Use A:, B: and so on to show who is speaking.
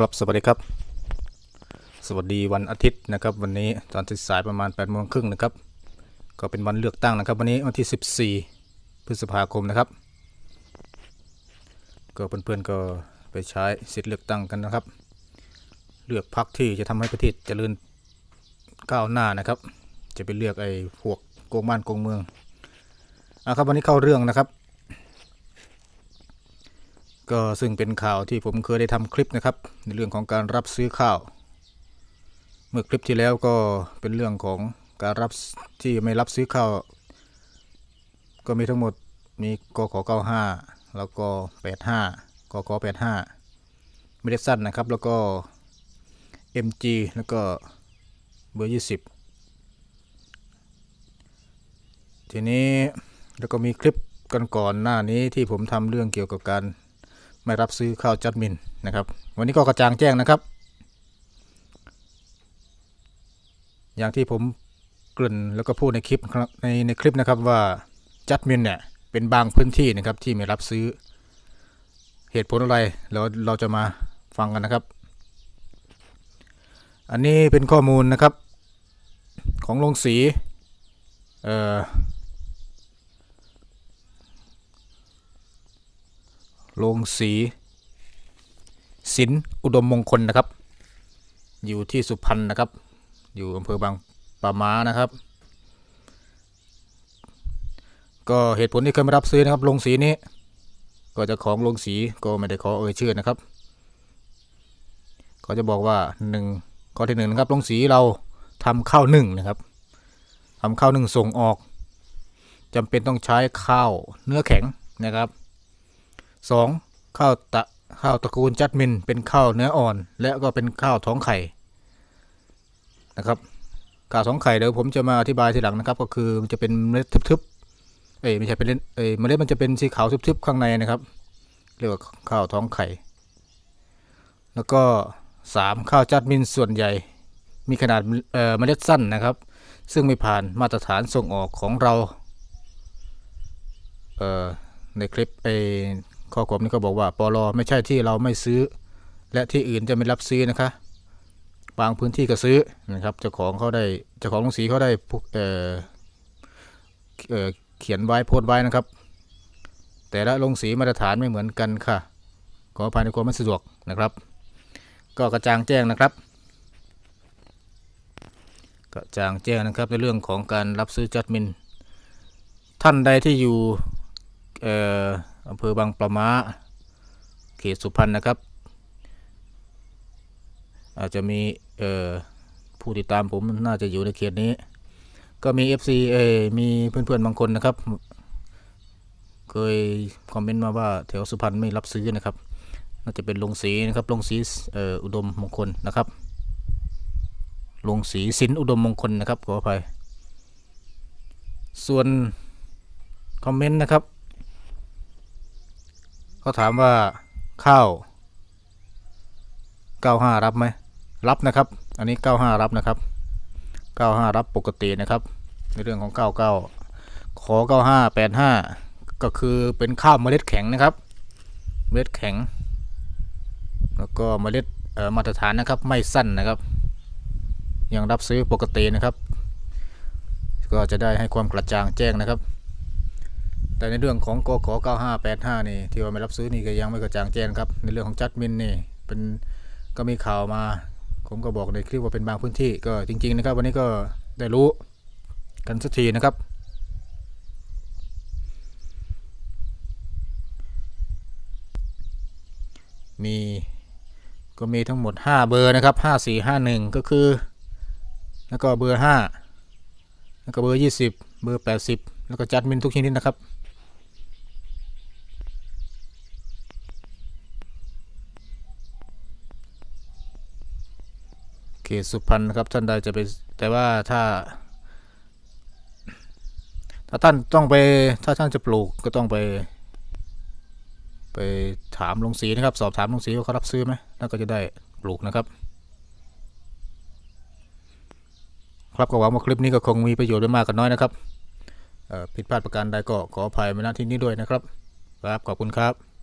A: ครับสวัสดีครับ สวัสดีวันอาทิตย์นะครับ วันนี้ตอนสายประมาณ8ปดโมงครึ่งนะครับ ก็เป็นวันเลือกตั้งนะครับ วันนี้วันที่ 14 พฤษภาคมนะครับ ก็เพื่อนๆก็ไปใช้สิทธิ์เลือกตั้งกันนะครับ เลือกพรรคที่จะทำให้ประเทศเจริญก้าวหน้านะครับ จะไปเลือกไอ้พวกโกงบ้านโกงเมืองอะครับวันนี้เข้าเรื่องนะครับ ก็ซึ่งเป็นข่าวที่ผมเคยได้ทำคลิปนะครับ ในเรื่องของการรับซื้อข้าว เมื่อคลิปที่แล้วก็เป็นเรื่องของการรับที่ไม่รับซื้อข้าว ก็มีทั้งหมดมีกข95 แล้วก็85กข85ไม่ได้สั้นนะครับ แล้วก็ MG แล้วก็เบอร์ 20 ทีนี้แล้วก็มีคลิปกันก่อนหน้านี้ที่ผมทำเรื่องเกี่ยวกับการ ไม่รับซื้อข้าวจัดมินนะครับ วันนี้ก็กระจางแจ้งนะครับ อย่างที่ผมกริ่นแล้วก็พูดในคลิปในในคลิปนะครับว่าจัดมินเนี่ยเป็นบางพื้นที่นะครับที่ไม่รับซื้อเหตุผลอะไรเราเราจะมาฟังกันนะครับ อันนี้เป็นข้อมูลนะครับของโรงสีเอ่อ โรงสีสินอุดมมงคลนะครับ อยู่ที่สุพรรณนะครับ อยู่อำเภอบางปะมานะครับ ก็เหตุผลที่เคยมารับซื้อนะครับโรงสีนี้ ก็จะของโรงสีก็ไม่ได้ขอเอ่ยชื่อนะครับ ก็จะบอกว่าหนึ่งข้อที่หนึ่งนะครับโรงสีเราทำข้าวนึ่งนะครับทำข้าวนึ่งส่งออกจำเป็นต้องใช้ข้าวเนื้อแข็งนะครับ สองข้าวตะข้าวตระกูลจัดมินเป็นข้าวเนื้ออ่อน และก็เป็นข้าวท้องไข่นะครับข้าวท้องไข่เดี๋ยวผมจะมาอธิบายทีหลังนะครับ ก็คือมันจะเป็นเมล็ดทึบๆเอ้ยไม่ใช่เป็นเลนเอ้ยเมล็ดมันจะเป็นสีขาวทึบๆข้างในนะครับ เรียกว่าข้าวท้องไข่ แล้วก็สามข้าวจัดมินส่วนใหญ่ มีขนาดเอ่อเมล็ดสั้นนะครับ ซึ่งไม่ผ่านมาตรฐานส่งออกของเราเอ่อในคลิปไอ ข้อความนี้ก็บอกว่าปลอไม่ใช่ที่เราไม่ซื้อ และที่อื่นจะไม่รับซื้อนะคะบางพื้นที่ก็ซื้อนะครับเจ้าของเขาได้เจ้าของโรงสีเขาได้เอ่อเอ่อเขียนไว้โพสต์ไว้นะครับ แต่ละโรงสีมาตรฐานไม่เหมือนกันค่ะ ขออภัยในความไม่สะดวกนะครับ ก็กระจางแจ้งนะครับ กระจางแจ้งนะครับในเรื่องของการรับซื้อจัดมิน ท่านใดที่อยู่เอำเภอบางปะมาเขตสุพรรณนะครับ อาจจะมีผู้ติดตามผมน่าจะอยู่ในเขตนี้ ก็มี FC เอมีเพื่อนๆบางคนนะครับ เคยคอมเมนต์มาว่าแถวสุพรรณไม่รับซื้อนะครับ น่าจะเป็นลงสีนะครับลงสีอออุดมมงคลนะครับลงสีสินอุดมมงคลนะครับขออภัยส่วนคอมเมนต์นะครับ เขาถามว่าข้าว95 รับไหมรับนะครับ อันนี้ 95 รับนะครับ 95 รับปกตินะครับ ในเรื่องของ 99 ขอ 95 85 ก็คือเป็นข้าวเมล็ดแข็งนะครับ เมล็ดแข็ง แล้วก็เมล็ดมาตรฐานนะครับไม่สั้นนะครับ ยังรับซื้อปกตินะครับ ก็จะได้ให้ความกระจ่างแจ้งนะครับ แต่ในเรื่องของกข9585 นี่ ที่ว่าไม่รับซื้อนี่ก็ยังไม่กระจ่างแจ้งครับ ในเรื่องของจัดมินนี่ เป็นก็มีข่าวมา ผมก็บอกในคลิปว่าเป็นบางพื้นที่ก็จริง ๆ นะครับ วันนี้ก็ได้รู้กันสักทีนะครับมีก็มีทั้งหมด 5 เบอร์นะครับ5451 ก็คือ แล้วก็เบอร์ 5 แล้วก็เบอร์ 20 เบอร์ 80 แล้วก็จัดมินทุกชนิดนะครับ ตสุพรรณนะครับท่านใดจะไปแต่ว่าถ้า ถ้าท่านต้องไปถ้าท่านจะปลูกก็ต้องไป ไปถามลงสีนะครับ สอบถามลงสีว่าเขารับซื้อไหมแล้วก็จะได้ปลูกนะครับ ครับก็หวังว่าคลิปนี้ก็คงมีประโยชน์ไม่มากก็น้อยนะครับผิดพลาดประการใดก็ขออภัยมาณที่นี้ด้วยนะครับ ครับขอบคุณครับ